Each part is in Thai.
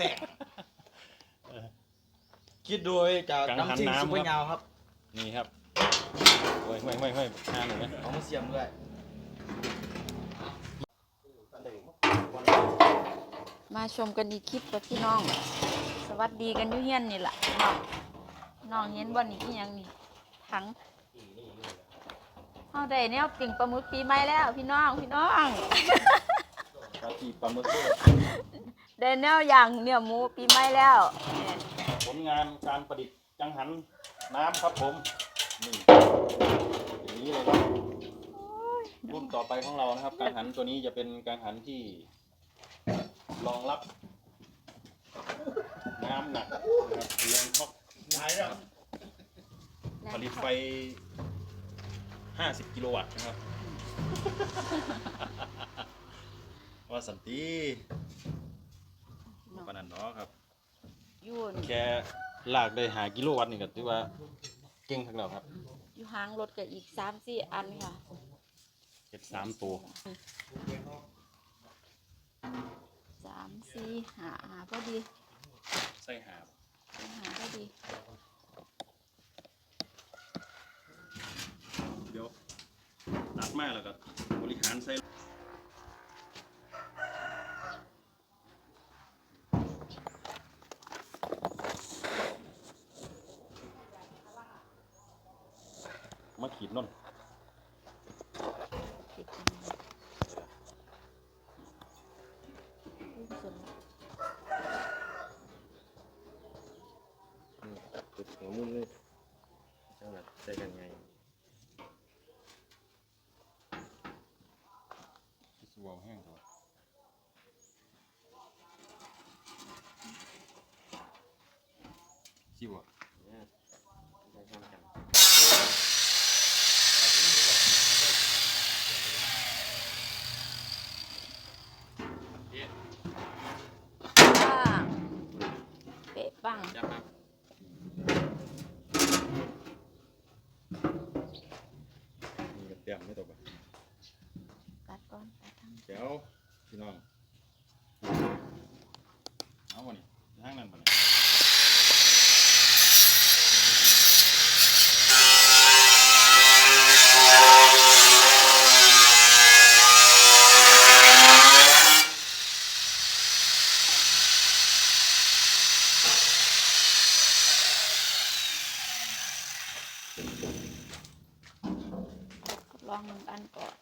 แตก คิดดูไอ้จากกังหันน้ำจิ้มน้ำซุปเปอครับร์ยาวครับนี่ครับเฮ้ยเฮ้ยเฮ้ยเฮ้ยห้าหนึ่งไหมเอามาเสียมด้วยมาชมกันอีกคลิปกับพี่น้อง สวัสดีกันอยุ่เฮียนนี่แหละน้องน้องเห็นบ่นี่อีหยังนี่ถังเอาได้แนวปิ่งปลาหมึกปีใหม่แล้ว พี่น้องพี่น้อง ปลาจีปลาหมึก ด้วยได้แนวอย่างเนื้อหมูปีใหม่แล้วเนี่ยผลงานการประดิษฐ์จังหันน้ำครับผมนี่อย่างนี้เลยครับรุ่นต่อไปของเรานะครับกังหันตัวนี้จะเป็นกังหันที่รองรับ น้ำหนักนะครับแรงท็อกไหนแล้วผลิตไฟ 50 กิโลวัตต์นะครับ ว่าสันติปา นนันเนาะครับ อยู่นแค่ลากได้หากิโลวัตต์นี่ก็ถือว่าเก่งทั้งแล้วครับอยู่หางรถกับอีกสามสี่อันค่ะเจ็ดสามตัวสามสี่หาหาพอดีใส่หาบหาพอดีเดี๋ยวตัดมาแล้วก็บริหารใส่ ขีดนนตินนนจุดหัวมุมนี่จังหวัดใจกันไง สวาวแห้งตัวชิวอะ เนี่ยได้ทำกัน ป้างเป๊ะปัง ยับครับมีกระเทียมไม่ตกอะ ตัดก่อน ตัดทั้งเดี๋ยวพี่น้อง เอาวันนี้ทางนั้นมาเนี่ย ทดลองหนึ่งอันก่อน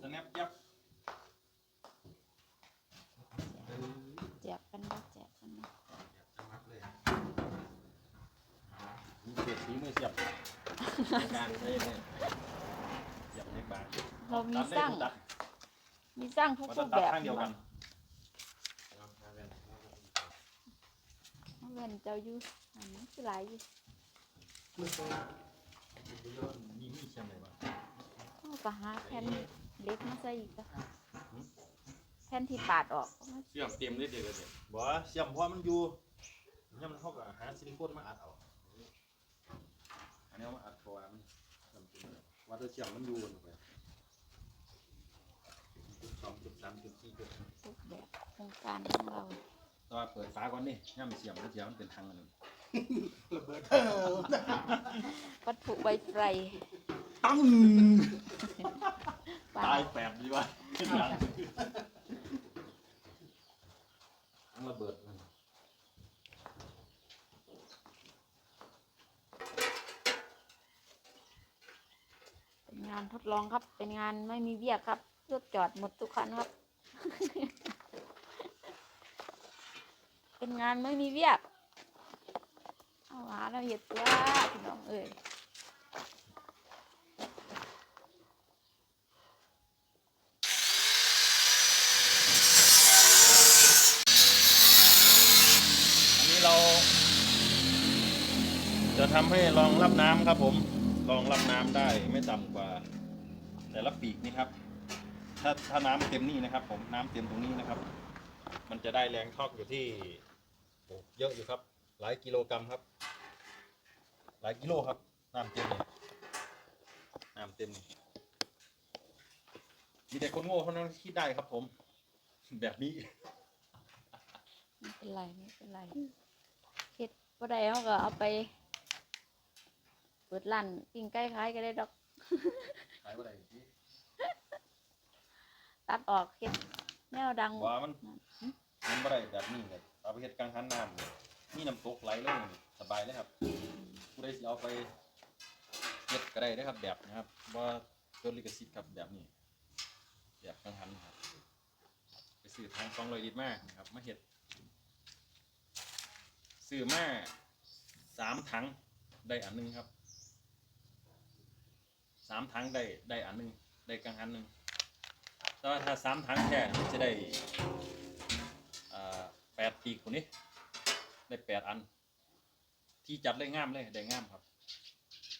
สแนปยับ แจกกันบ่แจกกันบ่ มีเศษ ฝีมือเสียบการใช้เนี่ยเสียบเล็กบางเรามีตัดสร้างได้ทุกตัดมีสร้างทุกมันรูต้องปตัดแบบข้างเดียวกันเอาเว้นเจ้าอยู่อันนี้คือหลายอยู่มีมีเชียงไหนบ้างเอาก็หาแผ่นเล็กมาใส่อีกก็แผ่นที่ปาดออกเอามาเสียบเต็มเลยเดียวเลยบ่เสียบเพราะมันอยู่ย่ำมันเข้ากับหาซิลิโคนมาอัดเอาอั นนี้เอามาอัดเพราะว่ามันจำเป็นว่าถ้าเสียบมันอยู่ลงไปจุดสองจุดสามจุดสี่จุดรูปแบบโครงการของเราตอนเปิดฝาก่อนนี่ย่ำเสียบแล้วเสียบมันเป็นทางอันนึงวัตถุใบไฟตั้งปาตายดแปดดีวะขึ้นหลังทั้งระเบิดมัน เป็นงานทด ลองครับ เป็นงานไม่มีเวียครับรถจอดหมดทุกคันครับ เป็นงานไม่มีเวียเอาหาเราเหยียดตัวพี่น้องเอ้ยนี่เราจะทำให้รองรับน้ำครับผม รองรับน้ำได้ไม่ต่ำกว่า ละปีกนี่ครับ ถ้าถ้าน้ำเต็มนี่นะครับ ผมน้ำเต็มตรงนี้นะครับ มันจะได้แรงทอกอยู่ที่โอ้เยอะอยู่ครับ หลายกิโลกรัมครับ หลายกิโลครับน้ำเต็มเนี่ยน้ำเต็มนี่มีแต่คนโง่เท่านั้นที่คิดได้ครับผม แบบนี้ไม่เป็นไรไม่เป็นไรเฮ็ดบ่ได้เขาก็เอาไป เปิดร้านปิ้งไก่ขายก็ได้ดอกขายว่าไรที่ ตัดออกเฮ็ดแนวดังว่ามันมันบ่ได้แบบนี้เลยเอาไปเฮ็ดกลางหันน้ำเลยมีน้ำตกไหลลงนี่สบายเลยครับผู้ใดสิเอาไปเฮ็ดก็ได้นะครับแบบนะครับว่าเกินลิขสิทธิ์ครับแบบนี้ แบบกลางหันครับไปซื้อทางสองร้อยลิตรมานะครับมาเฮ็ดซื้อมาสามถังได้อันหนึงครับสามถังได้ได้อันหนึงได้กลางหันหนึ่ง แต่ว่าถ้าสามถังแค่มันจะได้แปดปีกคนนี้ ได้แปดอัน ที่จัดได้ง่ามเลยได้ง่ามครับ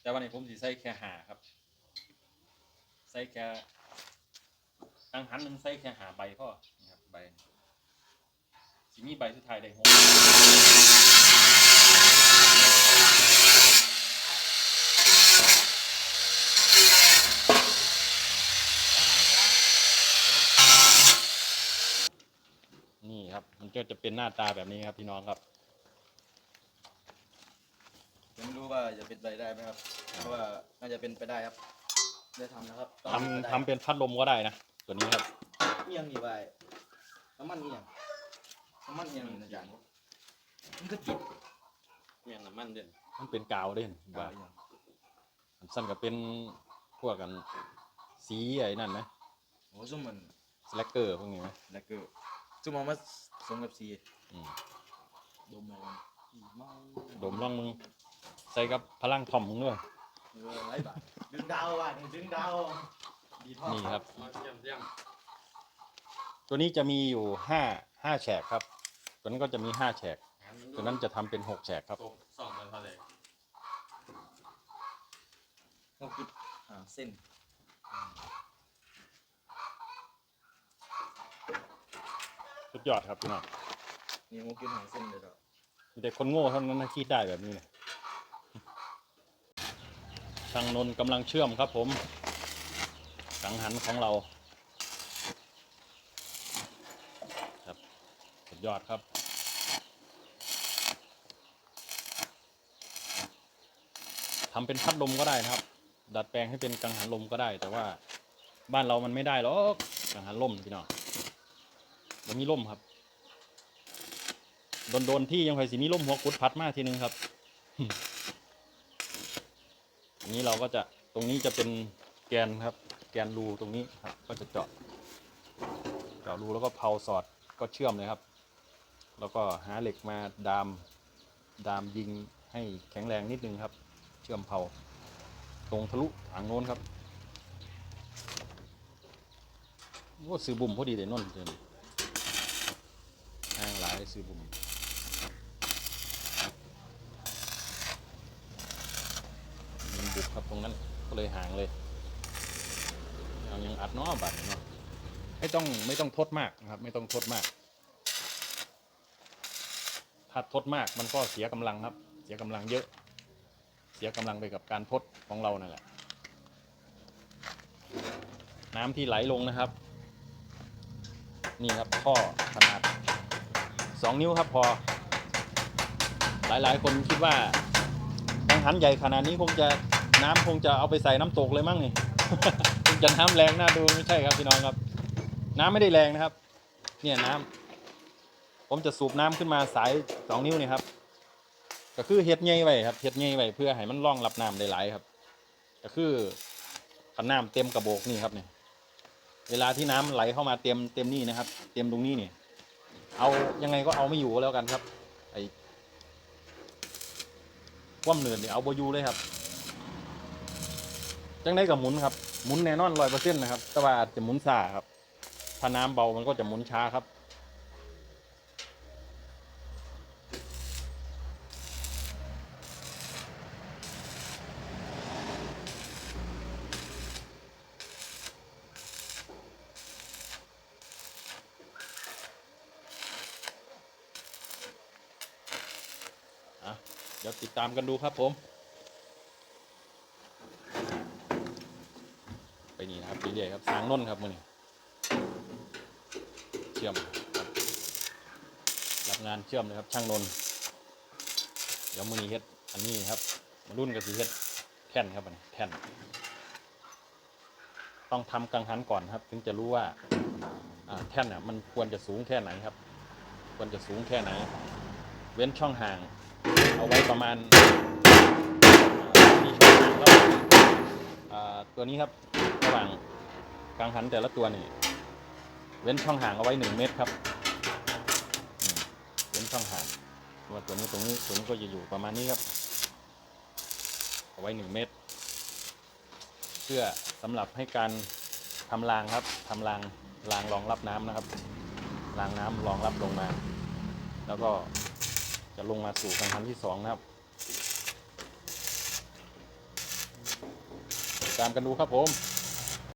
แต่วันนี้ผมสิใส่แค่หาครับ ใส่แค่ตังหันหนึ่งใส่แค่หาใบพ่อครับใบสิมีใบสุดท้ายได้หกนี่ครับ มันก็จะเป็นหน้าตาแบบนี้ครับพี่น้องครับยังไม่รู้ว่าจะเป็นไปได้ไหมครับเพราะว่าน่าจะเป็นไปได้ครับได้ทำนะครับต้องทำทำเป็นพัดลมก็ได้นะตัวนี้ครับเอียงนี่ไปน้ำมันเอียงน้ำมันเอียงนี่นะจ๊ะมันก็ติดเมียนน้ำมันเด่นมันเป็นกาวเด่นว่าว่าอันสั้นก็เป็นพวกกันสีไอ้นั่นไหมโอ้ซุ่มมันสแลกเกอร์พวกนี้ไหมแล้วก็ ซุ่มเอามาสมกับสีอืมดมอะไรเมาดมล่องมึง ใส่กับพลังทอมมึงด้วย เออไรบาทดึงดาวอะดึงดาวดีพ่อนี่ครับ เยี่ยมเยี่ยมตัวนี้จะมีอยู่ห้าห้าแฉกครับ ตัวนั้นก็จะมีห้าแฉกตัวนั้นจะทำเป็นหกแฉกครับสองกันเท่าไหร่หกจุดห้าเส้น สุด ยอดครับพี่น้องนี่หกจุดห้าเส้นเลยเหรอมีแต่คนโง่เท่านั้นนะคิดได้แบบนี้เนี่ยช่างนนท์กำลังเชื่อมครับผม สังหันของเรา ครับสุดยอดครับทำเป็นพัดลมก็ได้นะครับ ดัดแปลงให้เป็นกังหันลมก็ได้ แต่ว่าบ้านเรามันไม่ได้หรอกกังหันลมพี่น้อง มันมีลมครับ โดนๆที่ยังไงสิมีลมหัวกุดพัดมากทีนึงครับอันนี้เราก็จะตรงนี้จะเป็นแกนครับ แกนรูตรงนี้ครับ ก็จะเจาะเจาะรูแล้วก็เผาสอดก็เชื่อมเลยครับ แล้วก็หาเหล็กมาดามดามยิงให้แข็งแรงนิดนึงครับ เชื่อมเผาตรงทะลุอ่างโน้นครับโอ้ซื้อบุ่มพอดีเลยนนท์เลย ซื้อบุ่มยิงบุกครับตรงนั้นก็เลยห่างเลยเอายังอัดเนาะบัตรเนาะไม่ต้องไม่ต้องทดมากนะครับ ไม่ต้องทดมาก ถ้าทดมากมันก็เสียกำลังครับ เสียกำลังเยอะ เสียกำลังไปกับการทดของเรานั่นแหละ น้ำที่ไหลลงนะครับ นี่ครับท่อขนาด 2 นิ้วครับพอ หลายๆ คนคิดว่ากังหันใหญ่ขนาดนี้คงจะน้ำคงจะเอาไปใส่น้ำตกเลยมั้งนี่คงจะน้ำแรงน่าดูไม่ใช่ครับพี่น้องครับ น้ำไม่ได้แรงนะครับ เนี่ยน้ำผมจะสูบน้ำขึ้นมาสายสองนิ้วนี่ครับ ก็คือเฮ็ดใหญ่ไว้ครับเฮ็ดใหญ่ไว้เพื่อให้มันร่องรับน้ำได้หลายครับ ก็คือขันน้ำเต็มกระโบกนี่ครับเนี่ยเวลาที่น้ำไหลเข้ามาเต็มเต็มนี่นะครับ เต็มตรงนี้นี่ เอายังไงก็เอาไม่อยู่ก็แล้วกันครับ ไอ้ความเนินเนี่ยเอาบอยู่เลยครับ จังได้กับหมุนครับ หมุนแน่นอนร้อยเปอร์เซ็นต์นะครับ แต่ว่าจะหมุนซาครับ ถ้าน้ำเบามันก็จะหมุนช้าครับ อะเดี๋ยวติดตามกันดูครับผม ไปนี่นะครับเรื่อยๆครับสางนนท์ครับมือนี้เชื่อมรับงานเชื่อมเลยครับช่างนนท์เดี๋ยวมือนี้เฮ็ดอันนี้ครับมารุ่นกับสีเฮ็ดแท่นครับอันแท่น ต้องทำกังหันก่อนครับ ถึงจะรู้ว่าแท่นน่ะมันควรจะสูงแค่ไหนครับ ควรจะสูงแค่ไหน เว้นช่องห่าง เอาไว้ประมาณอ่ามีช่องห่างระหว่างตัวนี้ครับระหว่างกังหันแต่ละตัวนี่เว้นช่องห่างเอาไว้หนึ่งเมตรครับเว้นช่องห่างตัวตัวนี้ตรงนี้ตัวนี้ก็จะอยู่ประมาณนี้ครับ เอาไว้หนึ่งเมตร เพื่อสำหรับให้การทำรางครับทำรางรางรองรับน้ำนะครับรางน้ำรองรับลงมา แล้วก็ จะลงมาสู่กังหันที่สองนะครับติดตามกันดูครับผม